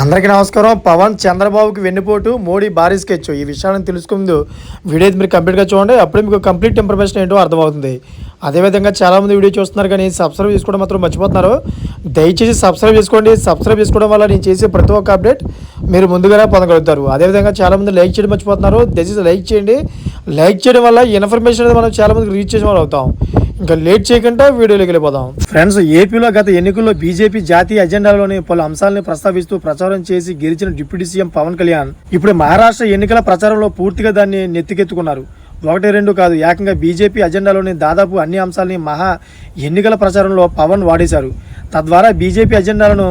అందరికీ నమస్కారం. పవన్ చంద్రబాబుకి వెన్నుపోటు మోడీ భారీ స్కెచ్. ఈ విషయాన్ని తెలుసుకుందు వీడియో మీరు కంప్లీట్గా చూడండి. అప్పుడే మీకు కంప్లీట్ ఇన్ఫర్మేషన్ ఏంటో అర్థమవుతుంది. అదేవిధంగా చాలామంది వీడియో చూస్తున్నారు కానీ సబ్స్క్రైబ్ చేసుకోవడం మాత్రం మర్చిపోతున్నారు. దయచేసి సబ్స్క్రైబ్ చేసుకోండి. సబ్స్క్రైబ్ చేసుకోవడం వల్ల నేను చేసే ప్రతి ఒక్క అప్డేట్ మీరు ముందుగానే పొందగలుగుతారు. అదేవిధంగా చాలామంది లైక్ చేయడం మర్చిపోతున్నారు. దయచేసి లైక్ చేయండి. లైక్ చేయడం వల్ల ఇన్ఫర్మేషన్ అనేది మనం చాలామందికి రీచ్ చేసే వాళ్ళు అవుతాం. ఇంకా లేట్ చేయకుండా వీడియోలోకి వెళ్ళిపోదాం. ఫ్రెండ్స్ ఏపీలో గత ఎన్నికల్లో బీజేపీ జాతీయ అజెండాలోని పలు అంశాలను ప్రస్తావిస్తూ ప్రచారం చేసి గెలిచిన డిప్యూటీ సీఎం పవన్ కళ్యాణ్ ఇప్పుడు మహారాష్ట్ర ఎన్నికల ప్రచారంలో పూర్తిగా దాన్ని నెత్తికెత్తుకున్నారు. ఒకటి రెండు కాదు ఏకంగా బీజేపీ అజెండాలోని దాదాపు అన్ని అంశాలని మహా ఎన్నికల ప్రచారంలో పవన్ వాడేశారు. తద్వారా బీజేపీ అజెండాలను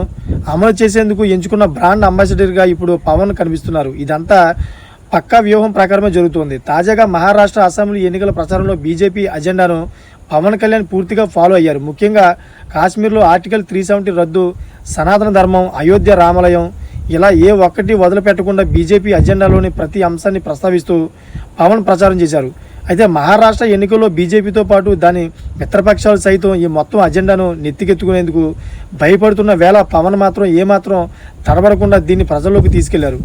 అమలు చేసేందుకు ఎంచుకున్న బ్రాండ్ అంబాసిడర్గా ఇప్పుడు పవన్ కనిపిస్తున్నారు. ఇదంతా పక్కా వ్యూహం ప్రకారమే జరుగుతోంది. తాజాగా మహారాష్ట్ర అసెంబ్లీ ఎన్నికల ప్రచారంలో బీజేపీ అజెండాను పవన్ కళ్యాణ్ పూర్తిగా ఫాలో అయ్యారు. ముఖ్యంగా కాశ్మీర్లో ఆర్టికల్ త్రీ సెవెంటీ రద్దు సనాతన ధర్మం అయోధ్య రామాలయం ఇలా ఏ ఒక్కటి వదిలిపెట్టకుండా బీజేపీ అజెండాలోని ప్రతి అంశాన్ని ప్రస్తావిస్తూ పవన్ ప్రచారం చేశారు. అయితే మహారాష్ట్ర ఎన్నికల్లో బీజేపీతో పాటు దాని మిత్రపక్షాలు సైతం ఈ మొత్తం అజెండాను నెత్తికెత్తుకునేందుకు భయపడుతున్న వేళ పవన్ మాత్రం ఏమాత్రం తడబడకుండా దీన్ని ప్రజల్లోకి తీసుకెళ్ళారు.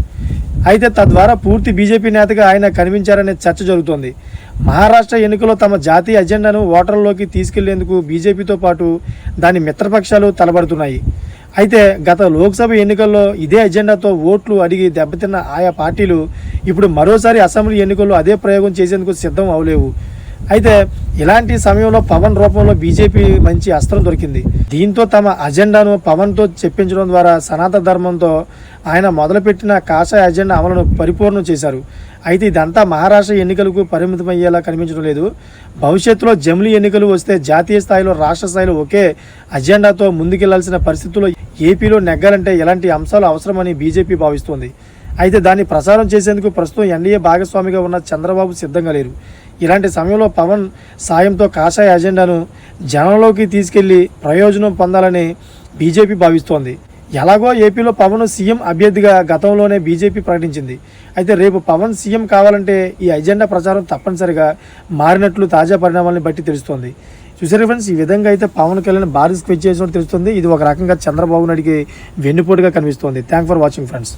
అయితే తద్వారా పూర్తి బీజేపీ నేతగా ఆయన కనిపించారనే చర్చ జరుగుతోంది. మహారాష్ట్ర ఎన్నికల్లో తమ జాతీయ అజెండాను ఓటర్లలోకి తీసుకెళ్ళేందుకు బీజేపీతో పాటు దాని మిత్రపక్షాలు తలబడుతున్నాయి. అయితే గత లోక్సభ ఎన్నికల్లో ఇదే అజెండాతో ఓట్లు అడిగి దెబ్బతిన్న ఆయా పార్టీలు ఇప్పుడు మరోసారి అసెంబ్లీ ఎన్నికల్లో అదే ప్రయోగం చేసేందుకు సిద్ధం అవలేవు అయితే ఇలాంటి సమయంలో పవన్ రూపంలో బీజేపీ మంచి అస్త్రం దొరికింది. దీంతో తమ అజెండాను పవన్తో చెప్పించడం ద్వారా సనాతన ధర్మంతో ఆయన మొదలుపెట్టిన కాషాయ అజెండా అమలును పరిపూర్ణం చేశారు. అయితే ఇదంతా మహారాష్ట్ర ఎన్నికలకు పరిమితమయ్యేలా కనిపించడం లేదు. భవిష్యత్తులో జమిలీ ఎన్నికలు వస్తే జాతీయ స్థాయిలో రాష్ట్ర స్థాయిలో ఒకే అజెండాతో ముందుకెళ్ళాల్సిన పరిస్థితుల్లో ఏపీలో నెగ్గాలంటే ఎలాంటి అంశాలు అవసరమని బీజేపీ భావిస్తోంది. అయితే దాన్ని ప్రచారం చేసేందుకు ప్రస్తుతం ఎన్డీఏ భాగస్వామిగా ఉన్న చంద్రబాబు సిద్ధంగా లేరు. ఇలాంటి సమయంలో పవన్ సాయంతో కాషాయ అజెండాను జనంలోకి తీసుకెళ్ళి ప్రయోజనం పొందాలని బీజేపీ భావిస్తోంది. ఎలాగో ఏపీలో పవన్ సీఎం అభ్యర్థిగా గతంలోనే బీజేపీ ప్రకటించింది. అయితే రేపు పవన్ సీఎం కావాలంటే ఈ అజెండా ప్రచారం తప్పనిసరిగా మారినట్లు తాజా పరిణామాలను బట్టి తెలుస్తోంది. చూసారు ఫ్రెండ్స్ ఈ విధంగా అయితే పవన్ కళ్యాణ్ భారీ స్క్వెచ్ చేసినట్టు తెలుస్తుంది. ఇది ఒక రకంగా చంద్రబాబు నాయుడికి వెన్నుపోటుగా కనిపిస్తోంది. Thank for watching friends